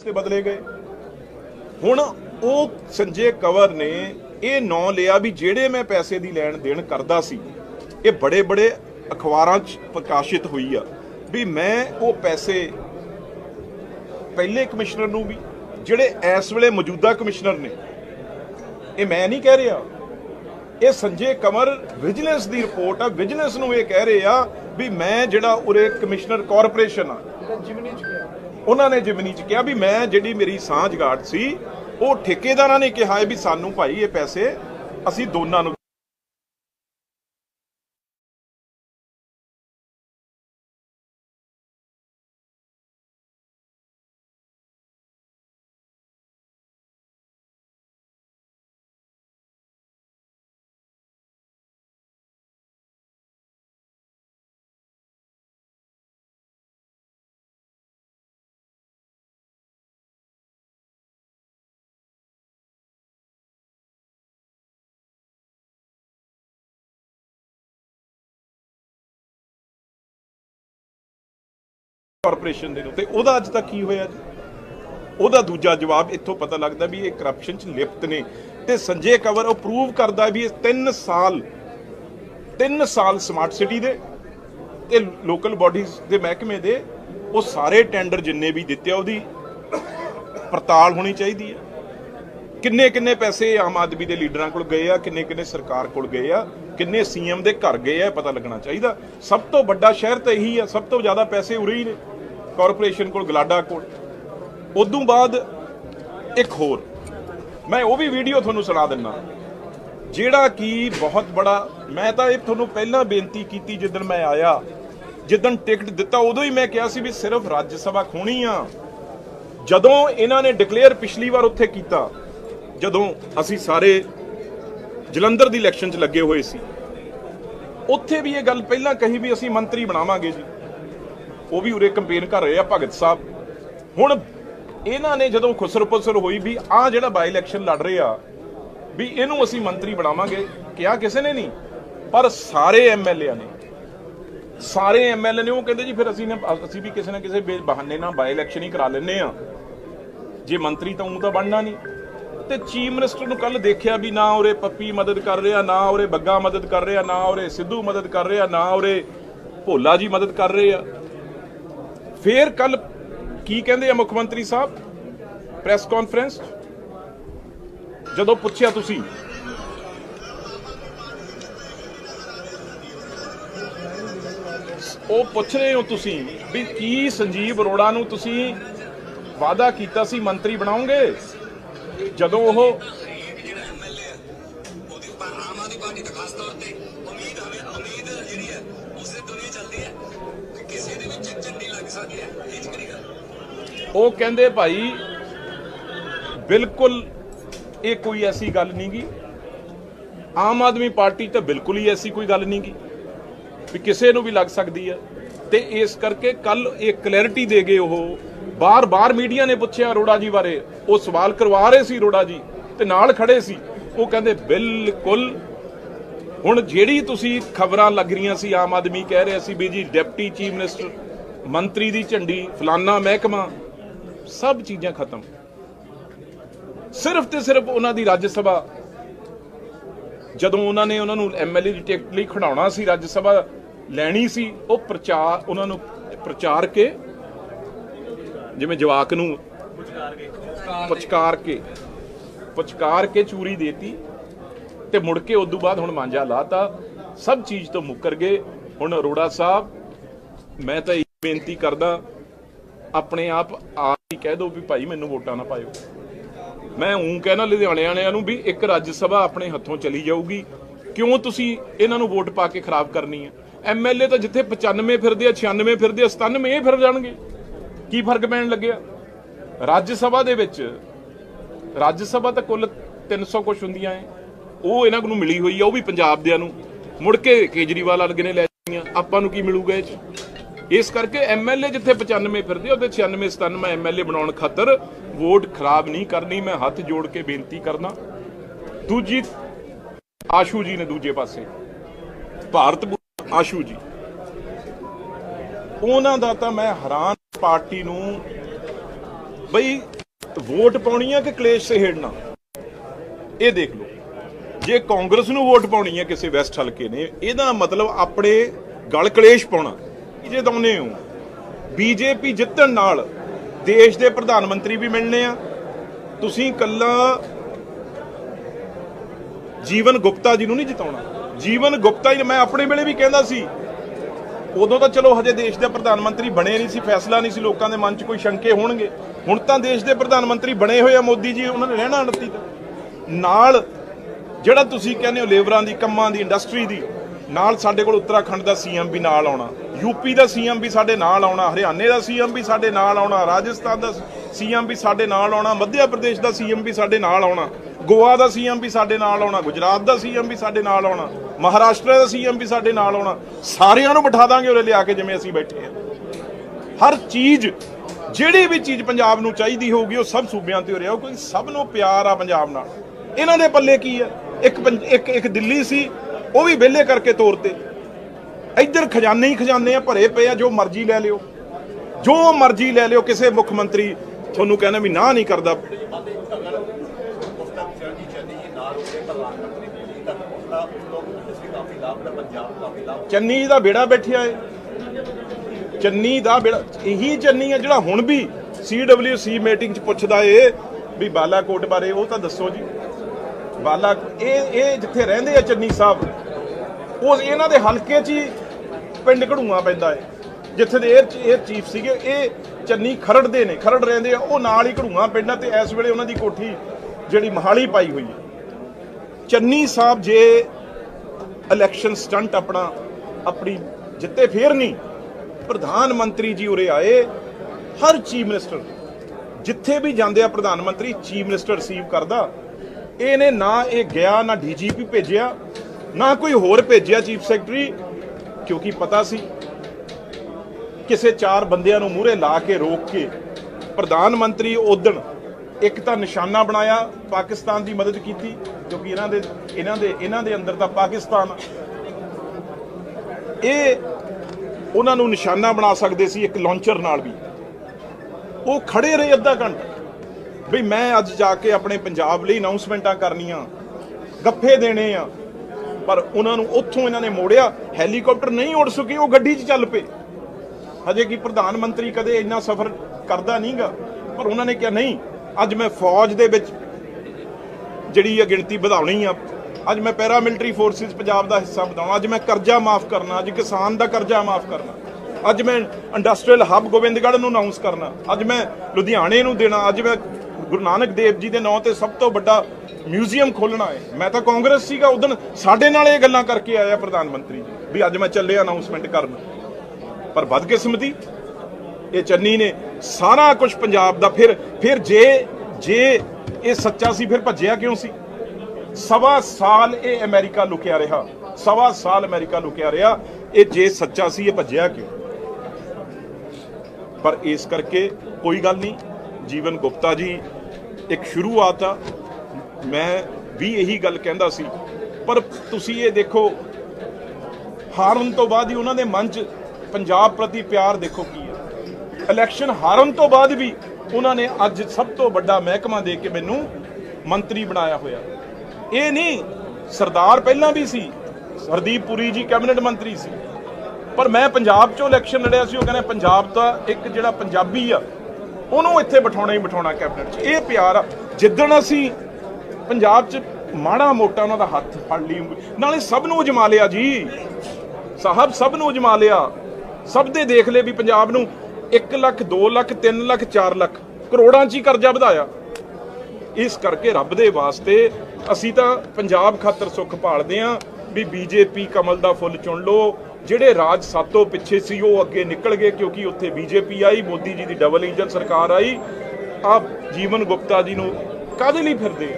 ਤੇ ਬਦਲੇ ਗਏ। ਹੁਣ ਉਹ ਸੰਜੇ ਕਵਰ ਨੇ ਇਹ ਨਾਂ ਲਿਆ ਵੀ ਜਿਹੜੇ ਮੈਂ ਪੈਸੇ ਦੀ ਲੈਣ ਦੇਣ ਕਰਦਾ ਸੀ, ਇਹ ਬੜੇ ਬੜੇ ਅਖਬਾਰਾਂ 'ਚ ਪ੍ਰਕਾਸ਼ਿਤ ਹੋਈ ਆ ਵੀ ਮੈਂ ਉਹ ਪੈਸੇ ਪਹਿਲੇ ਕਮਿਸ਼ਨਰ ਨੂੰ ਵੀ, ਜਿਹੜੇ ਇਸ ਵੇਲੇ ਮੌਜੂਦਾ ਕਮਿਸ਼ਨਰ ਨੇ, ਇਹ ਮੈਂ ਨਹੀਂ ਕਹਿ ਰਿਹਾ। ਇਹ ਸੰਜੇ ਕਮਰ ਵਿਜੀਲੈਂਸ ਦੀ ਰਿਪੋਰਟ ਆ, ਵਿਜੀਲੈਂਸ ਨੂੰ ਇਹ ਕਹਿ ਰਹੇ ਆ ਵੀ ਮੈਂ ਜਿਹੜਾ ਉਰੇ ਕਮਿਸ਼ਨਰ ਕਾਰਪੋਰੇਸ਼ਨ ਆ ਉਹਨਾਂ ਨੇ ਜਿਮਨੀ ਚ ਕਿਹਾ ਵੀ ਮੈਂ ਜਿਹੜੀ ਮੇਰੀ ਸਾਂਝਗਾਠ ਸੀ, ਉਹ ਠੇਕੇਦਾਰਾਂ ਨੇ ਕਿਹਾ ਹੈ ਵੀ ਸਾਨੂੰ ਭਾਈ ਇਹ ਪੈਸੇ ਅਸੀਂ ਦੋਨਾਂ ਨੂੰ ਕਾਰਪੋਰੇਸ਼ਨ ਦੇ ਤੇ ਉਹਦਾ ਅੱਜ ਤੱਕ ਕੀ ਹੋਇਆ ਜੀ? ਉਹਦਾ ਦੂਜਾ ਜਵਾਬ ਇੱਥੋਂ ਪਤਾ ਲੱਗਦਾ ਵੀ ਇਹ ਕਰਪਸ਼ਨ ਚ ਲਿਪਤ ਨੇ। ਤੇ ਸੰਜੇ ਕਵਰ ਅਪਰੂਵ ਕਰਦਾ ਵੀ ਇਹ 3 ਸਾਲ 3 ਸਾਲ ਸਮਾਰਟ ਸਿਟੀ ਦੇ ਤੇ ਲੋਕਲ ਬਾਡੀਜ਼ ਦੇ ਮਹਿਕਮੇ ਦੇ ਉਹ ਸਾਰੇ ਟੈਂਡਰ ਜਿੰਨੇ ਵੀ ਦਿੱਤੇ ਆ ਉਹਦੀ ਪੜਤਾਲ ਹੋਣੀ ਚਾਹੀਦੀ ਹੈ ਕਿੰਨੇ ਕਿੰਨੇ ਪੈਸੇ ਆਮ ਆਦਮੀ ਦੇ ਲੀਡਰਾਂ ਕੋਲ ਗਏ ਆ ਕਿੰਨੇ ਕਿੰਨੇ ਸਰਕਾਰ ਕੋਲ ਗਏ ਆ, ਕਿੰਨੇ ਸੀਐਮ ਦੇ ਘਰ ਗਏ ਆ ਪਤਾ ਲੱਗਣਾ ਚਾਹੀਦਾ। ਸਭ ਤੋਂ ਵੱਡਾ ਸ਼ਹਿਰ ਤਾਂ ਇਹੀ ਆ, ਸਭ ਤੋਂ ਜ਼ਿਆਦਾ ਪੈਸੇ ਉਰੇ ਹੀ ਨੇ। ਕਾਰਪੋਰੇਸ਼ਨ ਕੋਲ, ਗਲਾਡਾ ਕੋਲ। ਉਦੋਂ ਬਾਅਦ ਇੱਕ ਹੋਰ। ਮੈਂ ਉਹ ਵੀ ਵੀਡੀਓ ਤੁਹਾਨੂੰ ਸੁਣਾ ਦਿੰਨਾ। ਜਿਹੜਾ ਕਿ ਬਹੁਤ ਬੜਾ ਮੈਂ ਤਾਂ ਇਹ ਤੁਹਾਨੂੰ ਪਹਿਲਾਂ ਬੇਨਤੀ ਕੀਤੀ ਜਿੱਦਣ ਮੈਂ ਆਇਆ। ਜਿੱਦਣ ਟਿਕਟ ਦਿੱਤਾ, ਉਦੋਂ ਹੀ ਮੈਂ ਕਿਹਾ ਸੀ ਵੀ ਸਿਰਫ ਰਾਜ ਸਭਾ ਖੋਣੀ ਆ। ਜਦੋਂ ਇਹਨਾਂ ਨੇ ਡਿਕਲੇਅਰ ਪਿਛਲੀ ਵਾਰ ਉੱਥੇ ਕੀਤਾ, ਜਦੋਂ ਅਸੀਂ ਸਾਰੇ ਜਲੰਧਰ ਦੀ ਇਲੈਕਸ਼ਨ 'ਚ ਲੱਗੇ ਹੋਏ ਸੀ। ਉੱਥੇ ਵੀ ਇਹ ਗੱਲ ਪਹਿਲਾਂ ਕਹੀ ਵੀ ਅਸੀਂ ਮੰਤਰੀ ਬਣਾਵਾਂਗੇ ਜੀ। ਉਹ ਵੀ ਉਰੇ ਕੰਪੇਨ ਕਰ ਰਹੇ ਆ ਭਗਤ ਸਾਹਿਬ। ਹੁਣ ਇਹਨਾਂ ਨੇ ਜਦੋਂ ਖੁਸਰਪੁਸਰ ਹੋਈ ਵੀ ਆ ਜਿਹੜਾ ਬਾਈ ਇਲੈਕਸ਼ਨ ਲੜ ਰਹੇ ਆ, ਵੀ ਇਹਨੂੰ ਅਸੀਂ ਮੰਤਰੀ ਬਣਾਵਾਂਗੇ, ਕਿਹਾ ਕਿਸੇ ਨੇ ਨਹੀਂ, ਪਰ ਸਾਰੇ ਐਮਐਲਏ ਨੇ। ਸਾਰੇ ਐਮਐਲਏ ਨੇ ਉਹ ਕਹਿੰਦੇ ਜੀ, ਫਿਰ ਅਸੀਂ ਨੇ, ਅਸੀਂ ਵੀ ਕਿਸੇ ਨਾ ਕਿਸੇ ਬੇ- ਬਹਾਨੇ ਨਾਲ ਬਾਈ ਇਲੈਕਸ਼ਨ ਹੀ ਕਰਾ ਲੈਨੇ ਆ। ਜੇ ਮੰਤਰੀ ਤਾਂ ਉਹ ਤਾਂ ਬਣਨਾ ਨਹੀਂ। ਤੇ ਚੀਫ ਮਿਨਿਸਟਰ ਨੂੰ ਕੱਲ ਦੇਖਿਆ ਵੀ ਨਾ ਉਰੇ ਪੱਪੀ ਮਦਦ ਕਰ ਰਿਹਾ, ਨਾ ਉਰੇ ਬੱਗਾ ਮਦਦ ਕਰ ਰਿਹਾ, ਨਾ ਉਰੇ ਸਿੱਧੂ ਮਦਦ ਕਰ ਰਿਹਾ, ਨਾ ਉਰੇ ਭੋਲਾ ਜੀ ਮਦਦ ਕਰ ਰਹੇ ਆ। ਫੇਰ ਕੱਲ ਕੀ ਕਹਿੰਦੇ ਆ ਮੁੱਖ ਮੰਤਰੀ ਸਾਹਿਬ? ਪ੍ਰੈਸ ਕਾਨਫਰੰਸ ਜਦੋਂ ਪੁੱਛਿਆ ਤੁਸੀਂ? ਉਹ ਪੁੱਛ ਰਹੇ ਹੋ ਤੁਸੀਂ ਵੀ ਕੀ ਸੰਜੀਵ ਅਰੋੜਾ ਨੂੰ ਤੁਸੀਂ ਵਾਅਦਾ ਕੀਤਾ ਸੀ ਮੰਤਰੀ ਬਣਾਉਂਗੇ? ਜਦੋਂ ਉਹ ਉਹ ਕਹਿੰਦੇ ਭਾਈ, ਬਿਲਕੁਲ ਇਹ ਕੋਈ ਐਸੀ ਗੱਲ ਨਹੀਂ ਗੀ। ਆਮ ਆਦਮੀ ਪਾਰਟੀ ਤਾਂ ਬਿਲਕੁਲ ਹੀ ਐਸੀ ਕੋਈ ਗੱਲ ਨਹੀਂ ਗੀ ਵੀ ਕਿਸੇ ਨੂੰ ਵੀ ਲੱਗ ਸਕਦੀ ਹੈ। ਤੇ ਇਸ ਕਰਕੇ ਕੱਲ ਇਹ ਕਲੈਰਿਟੀ ਦੇ ਗਏ ਉਹ। ਬਾਰ-ਬਾਰ ਮੀਡੀਆ ਨੇ ਪੁੱਛਿਆ ਅਰੋੜਾ ਜੀ ਬਾਰੇ। ਉਹ ਸਵਾਲ ਕਰਵਾ ਰਹੇ ਸੀ ਅਰੋੜਾ ਜੀ ਤੇ ਨਾਲ ਖੜੇ ਸੀ। ਉਹ ਕਹਿੰਦੇ, ਬਿਲਕੁਲ। ਹੁਣ ਜਿਹੜੀ ਤੁਸੀਂ ਖਬਰਾਂ ਲੱਗ ਰਹੀਆਂ ਸੀ, ਆਮ ਆਦਮੀ ਕਹਿ ਰਿਹਾ ਸੀ ਵੀ ਜੀ, ਡਿਪਟੀ ਚੀਫ ਮਿਨਿਸਟਰ ਮੰਤਰੀ ਦੀ ਝੰਡੀ, ਫਲਾਨਾ ਮਹਿਕਮਾ ਸਭ ਚੀਜ਼ਾਂ ਖਤਮ। ਸਿਰਫ ਤੇ ਸਿਰਫ ਉਹਨਾਂ ਦੀ ਰਾਜ ਸਭਾ। ਜਦੋਂ ਉਹਨਾਂ ਨੇ ਉਹਨਾਂ ਨੂੰ ਐਮਐਲਏ ਦੀ ਟਿਕਟ ਲਈ ਖੜਾਉਣਾ ਸੀ, ਰਾਜ ਸਭਾ ਲੈਣੀ ਸੀ, ਉਹ ਪ੍ਰਚਾਰ, ਉਹਨਾਂ ਨੂੰ ਪ੍ਰਚਾਰ ਕੇ, ਜਿਵੇਂ ਜਵਾਕ ਨੂੰ ਪਚਕਾਰ ਕੇ ਪਚਕਾਰ ਕੇ ਚੂਰੀ ਦੇਤੀ ਤੇ ਮੁੜ ਕੇ ਉਦੋਂ ਬਾਅਦ ਹੁਣ ਮਾਂਜਾ ਲਾਤਾ। ਸਭ ਚੀਜ਼ ਤੋਂ ਮੁੱਕਰ ਗਏ। ਹੁਣ ਅਰੋੜਾ ਸਾਹਿਬ, ਮੈਂ ਤਾਂ ਇਹ ਬੇਨਤੀ ਕਰਦਾ, ਆਪਣੇ ਆਪ ਕਹਿ ਦਿਓ ਵੀ ਭਾਈ ਮੈਨੂੰ ਵੋਟਾਂ ਨਾ ਪਾਇਓ। ਮੈਂ ਉਂ ਕਹਿਣਾ ਲੁਧਿਆਣੇ ਵਾਲਿਆਂ ਨੂੰ ਵੀ ਇੱਕ ਰਾਜ ਸਭਾ ਆਪਣੇ ਹੱਥੋਂ ਚਲੀ ਜਾਊਗੀ। ਕਿਉਂ ਤੁਸੀਂ ਇਹਨਾਂ ਨੂੰ ਵੋਟ ਪਾ ਕੇ ਖਰਾਬ ਕਰਨੀ ਹੈ? ਐਮਐਲਏ ਤਾਂ ਜਿੱਥੇ 95 ਫਿਰਦੇ ਆ 96 ਫਿਰਦੇ ਆ 97 ਇਹ ਫਿਰ ਜਾਣਗੇ। ਕੀ ਫ਼ਰਕ ਪੈਣ ਲੱਗਿਆ? ਰਾਜ ਸਭਾ ਦੇ ਵਿੱਚ ਰਾਜ ਸਭਾ ਤਾਂ ਕੁੱਲ 300 ਕੁਛ ਹੁੰਦੀਆਂ ਐ। ਉਹ ਇਹਨਾਂ ਨੂੰ ਮਿਲੀ ਹੋਈ ਆ, ਉਹ ਵੀ ਪੰਜਾਬ ਦਿਆਂ ਨੂੰ। ਮੁੜ ਕੇ ਕੇਜਰੀਵਾਲ ਵਰਗੇ ਨੇ ਲੈ ਜਾਈਆਂ ਆਪਾਂ ਨੂੰ ਕੀ ਮਿਲੂਗਾ ਇਹ ਚ? ਇਸ ਕਰਕੇ ਐਮਐਲਏ ਜਿੱਥੇ 95 ਫਿਰਦੇ ਉਹਦੇ 96 97 ਐਮਐਲਏ ਬਣਾਉਣ ਖਾਤਰ ਵੋਟ ਖਰਾਬ ਨਹੀਂ ਕਰਨੀ, ਮੈਂ ਹੱਥ ਜੋੜ ਕੇ ਬੇਨਤੀ ਕਰਨਾ ਦੂਜੀ, ਆਸ਼ੂ ਜੀ ਨੇ ਦੂਜੇ ਪਾਸੇ। ਭਾਰਤ ਆਸ਼ੂ ਜੀ। ਉਹਨਾਂ ਦਾ ਤਾਂ ਮੈਂ ਹੈਰਾਨ ਪਾਰਟੀ ਨੂੰ ਬਈ ਵੋਟ ਪਾਉਣੀ ਆ ਕਿ ਕਲੇਸ਼ ਸਹੇੜਨਾ? ਇਹ ਦੇਖ ਲਓ। ਜੇ ਕਾਂਗਰਸ ਨੂੰ ਵੋਟ ਪਾਉਣੀ ਹੈ ਕਿਸੇ ਵੈਸਟ ਹਲਕੇ ਨੇ, ਇਹਦਾ ਮਤਲਬ ਆਪਣੇ ਗਲ ਕਲੇਸ਼ ਪਾਉਣਾ। ਜੇ ਦੋਨੇ ਹੋ। ਬੀਜੇਪੀ ਜਿੱਤਣ ਨਾਲ ਦੇਸ਼ ਦੇ ਪ੍ਰਧਾਨ ਮੰਤਰੀ ਵੀ ਮਿਲਣੇ ਆ। ਤੁਸੀਂ ਕੱਲਾ ਜੀਵਨ ਗੁਪਤਾ ਜੀ ਨੂੰ ਨਹੀਂ ਜਿਤਾਉਣਾ। ਜੀਵਨ ਗੁਪਤਾ ਜੀ, ਮੈਂ ਆਪਣੇ ਵੇਲੇ ਵੀ ਕਹਿੰਦਾ ਸੀ, ਉਦੋਂ ਤਾਂ ਚਲੋ ਹਜੇ ਦੇਸ਼ ਦੇ ਪ੍ਰਧਾਨ ਮੰਤਰੀ ਬਣੇ ਨਹੀਂ ਸੀ, ਫੈਸਲਾ ਨਹੀਂ ਸੀ, ਲੋਕਾਂ ਦੇ ਮਨ 'ਚ ਕੋਈ ਸ਼ੰਕੇ ਹੋਣਗੇ। ਹੁਣ ਤਾਂ ਦੇਸ਼ ਦੇ ਪ੍ਰਧਾਨ ਮੰਤਰੀ ਬਣੇ ਹੋਏ ਆ ਮੋਦੀ ਜੀ, ਉਹਨਾਂ ਨੇ ਰਹਿਣਾ 29 ਤੱਕ ਨਾਲ ਜਿਹੜਾ ਤੁਸੀਂ ਕਹਿੰਦੇ ਹੋ ਲੇਬਰਾਂ ਦੀ, ਕੰਮਾਂ ਦੀ, ਇੰਡਸਟਰੀ ਦੀ, ਨਾਲ ਸਾਡੇ ਕੋਲ ਉੱਤਰਾਖੰਡ ਦਾ ਸੀਐਮ ਵੀ ਨਾਲ ਆਉਣਾ। ਯੂਪੀ ਦਾ ਸੀਐਮ ਵੀ ਸਾਡੇ ਨਾਲ ਆਉਣਾ, ਹਰਿਆਣੇ ਦਾ ਸੀਐਮ ਵੀ ਸਾਡੇ ਨਾਲ ਆਉਣਾ, ਰਾਜਸਥਾਨ ਦਾ ਸੀਐਮ ਵੀ ਸਾਡੇ ਨਾਲ ਆਉਣਾ ਮੱਧ ਪ੍ਰਦੇਸ਼ ਦਾ ਸੀਐਮ ਵੀ ਸਾਡੇ ਨਾਲ ਆਉਣਾ, ਗੋਆ ਦਾ ਸੀਐਮ ਵੀ ਸਾਡੇ ਨਾਲ ਆਉਣਾ, ਗੁਜਰਾਤ ਦਾ ਸੀਐਮ ਵੀ ਸਾਡੇ ਨਾਲ ਆਉਣਾ, ਮਹਾਰਾਸ਼ਟਰ ਦਾ ਸੀਐਮ ਵੀ ਸਾਡੇ ਨਾਲ ਆਉਣਾ, ਸਾਰਿਆਂ ਨੂੰ ਬਿਠਾ ਦਾਂਗੇ ਉਰੇ ਲਿਆ ਕੇ ਜਿਵੇਂ ਅਸੀਂ ਬੈਠੇ ਆ ਹਰ ਚੀਜ਼, ਜਿਹੜੀ ਵੀ ਚੀਜ਼ ਪੰਜਾਬ ਨੂੰ ਚਾਹੀਦੀ ਹੋਊਗੀ, ਉਹ ਸਭ ਸੂਬਿਆਂ ਤੇ ਹੋ ਰਿਹਾ ਕਿਉਂਕਿ ਸਭ ਨੂੰ ਪਿਆਰ ਆ ਪੰਜਾਬ ਨਾਲ। ਇਹਨਾਂ ਦੇ ਪੱਲੇ ਕੀ ਹੈ? ਇੱਕ ਪੰਜ- ਇੱਕ ਇੱਕ ਦਿੱਲੀ ਸੀ, ਉਹ ਵੀ ਵਿਹਲੇ ਕਰਕੇ ਤੋਰਤੇ। ਇੱਧਰ ਖਜ਼ਾਨੇ ਹੀ ਖਜ਼ਾਨੇ ਆ, ਭਰੇ ਪਏ ਆ, ਜੋ ਮਰਜ਼ੀ ਲੈ ਲਿਓ। ਜੋ ਮਰਜ਼ੀ ਲੈ ਲਿਓ, ਕਿਸੇ ਮੁੱਖ ਮੰਤਰੀ ਤੁਹਾਨੂੰ ਕਹਿੰਦਾ ਵੀ ਨਾ ਨਹੀਂ ਕਰਦਾ। ਚੰਨੀ ਦਾ ਬੇੜਾ ਬੈਠਿਆ ਏ। ਚੰਨੀ ਦਾ ਬੇੜਾ ਇਹੀ ਚੰਨੀ ਆ ਜਿਹੜਾ ਹੁਣ ਵੀ ਸੀਡਬਲਯੂਸੀ ਮੀਟਿੰਗ 'ਚ ਪੁੱਛਦਾ ਏ ਵੀ ਬਾਲਾਕੋਟ ਬਾਰੇ, ਉਹ ਤਾਂ ਦੱਸੋ ਜੀ। ਬਾਲਾ, ਇਹ ਇਹ ਜਿੱਥੇ ਰਹਿੰਦੇ ਆ ਚੰਨੀ ਸਾਹਿਬ ਉਹ ਇਹਨਾਂ ਦੇ ਹਲਕੇ 'ਚ ਹੀ ਪਿੰਡ ਘੜੂਆ ਪੈਂਦਾ ਹੈ ਜਿੱਥੇ ਦੇ 에ਅਰ 에ਅਰ ਚੀਫ ਸੀਗੇ, ਇਹ ਚੰਨੀ ਖਰੜ ਦੇ ਨੇ। ਖਰੜ ਰਹਿੰਦੇ ਆ, ਉਹ ਨਾਲ ਹੀ ਘੜੂਆ ਪਿੰਡ ਆ ਤੇ ਇਸ ਵੇਲੇ ਉਹਨਾਂ ਦੀ ਕੋਠੀ ਜਿਹੜੀ ਮਹਾਲੀ ਪਾਈ ਹੋਈ ਹੈ ਚੰਨੀ ਸਾਹਿਬ ਜੇ ਇਲੈਕਸ਼ਨ ਸਟੰਟ ਆਪਣਾ ਆਪਣੀ ਜਿੱਤੇ ਫੇਰ ਨਹੀਂ, ਪ੍ਰਧਾਨ ਮੰਤਰੀ ਜੀ ਉਰੇ ਆਏ, ਹਰ ਚੀਫ ਮਿਨਿਸਟਰ, ਜਿੱਥੇ ਵੀ ਜਾਂਦੇ ਆ ਪ੍ਰਧਾਨ ਮੰਤਰੀ, ਚੀਫ ਮਿਨਿਸਟਰ ਰਿਸੀਵ ਕਰਦਾ। ਇਹਨੇ ਨਾ ਇਹ ਗਿਆ, ਨਾ ਡੀਜੀਪੀ ਭੇਜਿਆ, ਨਾ ਕੋਈ ਹੋਰ ਭੇਜਿਆ ਚੀਫ ਸੈਕਟਰੀ। ਕਿਉਂਕਿ ਪਤਾ ਸੀ ਕਿਸੇ ਚਾਰ ਬੰਦਿਆਂ ਨੂੰ ਮੂਹਰੇ ਲਾ ਕੇ ਰੋਕ ਕੇ ਪ੍ਰਧਾਨ ਮੰਤਰੀ ਉਦਣ ਇੱਕ ਤਾਂ ਨਿਸ਼ਾਨਾ ਬਣਾਇਆ, ਪਾਕਿਸਤਾਨ ਦੀ ਮਦਦ ਕੀਤੀ, ਕਿਉਂਕਿ ਇਹਨਾਂ ਦੇ ਇਹਨਾਂ ਦੇ ਇਹਨਾਂ ਦੇ ਅੰਦਰ ਤਾਂ ਪਾਕਿਸਤਾਨ ਇਹ ਉਹਨਾਂ ਨੂੰ ਨਿਸ਼ਾਨਾ ਬਣਾ ਸਕਦੇ ਸੀ ਇੱਕ ਲਾਂਚਰ ਨਾਲ ਵੀ। ਉਹ ਖੜੇ ਰਹੇ ਅੱਧਾ ਘੰਟਾ। ਵੀ ਮੈਂ ਅੱਜ ਜਾ ਕੇ ਆਪਣੇ ਪੰਜਾਬ ਲਈ ਅਨਾਉਂਸਮੈਂਟਾਂ ਕਰਨੀਆਂ, ਗੱਫੇ ਦੇਣੇ ਆ। ਪਰ ਉਹਨਾਂ ਨੂੰ ਉੱਥੋਂ ਇਹਨਾਂ ਨੇ ਮੋੜਿਆ, ਹੈਲੀਕਾਪਟਰ ਨਹੀਂ ਉੱਡ ਸਕੇ, ਉਹ ਗੱਡੀ 'ਚ ਚੱਲ ਪਏ। ਹਜੇ ਕੀ ਪ੍ਰਧਾਨ ਮੰਤਰੀ ਕਦੇ ਇੰਨਾ ਸਫ਼ਰ ਕਰਦਾ ਨਹੀਂਗਾ, ਪਰ ਉਹਨਾਂ ਨੇ ਕਿਹਾ, ਨਹੀਂ, ਅੱਜ ਮੈਂ ਫੌਜ ਦੇ ਵਿੱਚ ਜਿਹੜੀ ਆ ਗਿਣਤੀ ਵਧਾਉਣੀ ਆ, ਅੱਜ ਮੈਂ ਪੈਰਾ ਮਿਲਟਰੀ ਫੋਰਸਿਸ ਪੰਜਾਬ ਦਾ ਹਿੱਸਾ ਵਧਾਉਣਾ, ਅੱਜ ਮੈਂ ਕਰਜ਼ਾ ਮਾਫ ਕਰਨਾ, ਅੱਜ ਕਿਸਾਨ ਦਾ ਕਰਜ਼ਾ ਮਾਫ ਕਰਨਾ, ਅੱਜ ਮੈਂ ਇੰਡਸਟਰੀਅਲ ਹੱਬ ਗੋਬਿੰਦਗੜ੍ਹ ਨੂੰ ਅਨਾਉਂਸ ਕਰਨਾ, ਅੱਜ ਮੈਂ ਲੁਧਿਆਣੇ ਨੂੰ ਦੇਣਾ, ਅੱਜ ਮੈਂ ਗੁਰੂ ਨਾਨਕ ਦੇਵ ਜੀ ਦੇ ਨਾਂ ਤੇ ਸਭ ਤੋਂ ਵੱਡਾ ਮਿਊਜ਼ੀਅਮ ਖੋਲਣਾ ਹੈ। ਮੈਂ ਤਾਂ ਕਾਂਗਰਸ ਸੀਗਾ ਉਦੋਂ ਸਾਡੇ ਨਾਲ ਇਹ ਗੱਲਾਂ ਕਰਕੇ ਆਇਆ ਪ੍ਰਧਾਨ ਮੰਤਰੀ ਜੀ, ਵੀ ਅੱਜ ਮੈਂ ਚੱਲੇ ਅਨਾਉਂਸਮੈਂਟ ਕਰਨ। ਪਰ ਬਦਕਿਸਮਤੀ ਇਹ ਚੰਨੀ ਨੇ ਸਾਰਾ ਕੁਝ ਪੰਜਾਬ ਦਾ, ਫਿਰ ਫਿਰ ਜੇ ਜੇ ਇਹ ਸੱਚਾ ਸੀ, ਫਿਰ ਭੱਜਿਆ ਕਿਉਂ ਸੀ? ਸਵਾ ਸਾਲ ਇਹ ਅਮਰੀਕਾ ਲੁਕਿਆ ਰਿਹਾ, ਸਵਾ ਸਾਲ ਅਮਰੀਕਾ ਲੁਕਿਆ ਰਿਹਾ, ਇਹ ਜੇ ਸੱਚਾ ਸੀ, ਇਹ ਭੱਜਿਆ ਕਿਉਂ? ਪਰ ਇਸ ਕਰਕੇ ਕੋਈ ਗੱਲ ਨਹੀਂ, ਜੀਵਨ ਗੁਪਤਾ ਜੀ ਇੱਕ ਸ਼ੁਰੂਆਤ ਆ। ਮੈਂ ਵੀ ਇਹੀ ਗੱਲ ਕਹਿੰਦਾ ਸੀ। ਪਰ ਤੁਸੀਂ ਇਹ ਦੇਖੋ, ਹਾਰਨ ਤੋਂ ਬਾਅਦ ਹੀ ਉਹਨਾਂ ਦੇ ਮਨ 'ਚ ਪੰਜਾਬ ਪ੍ਰਤੀ ਪਿਆਰ ਦੇਖੋ ਕੀ ਹੈ। ਇਲੈਕਸ਼ਨ ਹਾਰਨ ਤੋਂ ਬਾਅਦ ਵੀ ਉਹਨਾਂ ਨੇ ਅੱਜ ਸਭ ਤੋਂ ਵੱਡਾ ਮਹਿਕਮਾ ਦੇ ਕੇ ਮੈਨੂੰ ਮੰਤਰੀ ਬਣਾਇਆ ਹੋਇਆ। ਇਹ ਨਹੀਂ, ਸਰਦਾਰ ਪਹਿਲਾਂ ਵੀ ਸੀ, ਹਰਦੀਪ ਪੁਰੀ ਜੀ ਕੈਬਨਿਟ ਮੰਤਰੀ ਸੀ। ਪਰ ਮੈਂ ਪੰਜਾਬ ਚੋਂ ਇਲੈਕਸ਼ਨ ਲੜਿਆ ਸੀ, ਉਹ ਕਹਿੰਦੇ ਪੰਜਾਬ ਦਾ ਇੱਕ ਜਿਹੜਾ ਪੰਜਾਬੀ ਆ ਉਹਨੂੰ ਇੱਥੇ ਬਿਠਾਉਣਾ ਹੀ ਬਿਠਾਉਣਾ ਕੈਬਨਿਟ 'ਚ। ਇਹ ਪਿਆਰ ਆ। ਜਿੱਦਣ ਅਸੀਂ ਪੰਜਾਬ 'ਚ ਮਾੜਾ ਮੋਟਾ ਉਹਨਾਂ ਦਾ ਹੱਥ ਫੜ ਲਈ, ਨਾਲੇ ਸਭ ਨੂੰ ਅਜਮਾ ਲਿਆ ਜੀ। ਸਾਹਿਬ, ਸਭ ਨੂੰ ਅਜਮਾ ਲਿਆ। ਸਭ ਦੇ ਦੇਖ ਲਏ ਵੀ ਪੰਜਾਬ ਨੂੰ 1 ਲੱਖ 2 ਲੱਖ 3 ਲੱਖ 4 ਲੱਖ ਕਰੋੜਾਂ 'ਚ ਹੀ ਕਰਜ਼ਾ ਵਧਾਇਆ। ਇਸ ਕਰਕੇ ਰੱਬ ਦੇ ਵਾਸਤੇ ਅਸੀਂ ਤਾਂ ਪੰਜਾਬ ਖਾਤਰ ਸੁੱਖ ਭਾਲਦੇ ਆਂ ਵੀ ਬੀਜੇਪੀ ਕਮਲ ਦਾ ਫੁੱਲ ਚੁਣ ਲਓ ਜਿਹੜੇ ਰਾਜ ਸਾਤੋਂ ਪਿੱਛੇ ਸੀ, ਉਹ ਅੱਗੇ ਨਿਕਲ ਗਏ ਕਿਉਂਕਿ ਉੱਥੇ ਬੀਜੇਪੀ ਆਈ, ਮੋਦੀ ਜੀ ਦੀ ਡਬਲ ਇੰਜਨ ਸਰਕਾਰ ਆਈ। ਆਪ ਜੀਵਨ ਗੁਪਤਾ ਜੀ ਨੂੰ ਕਾਹਦੇ ਲਈ ਫਿਰਦੇ?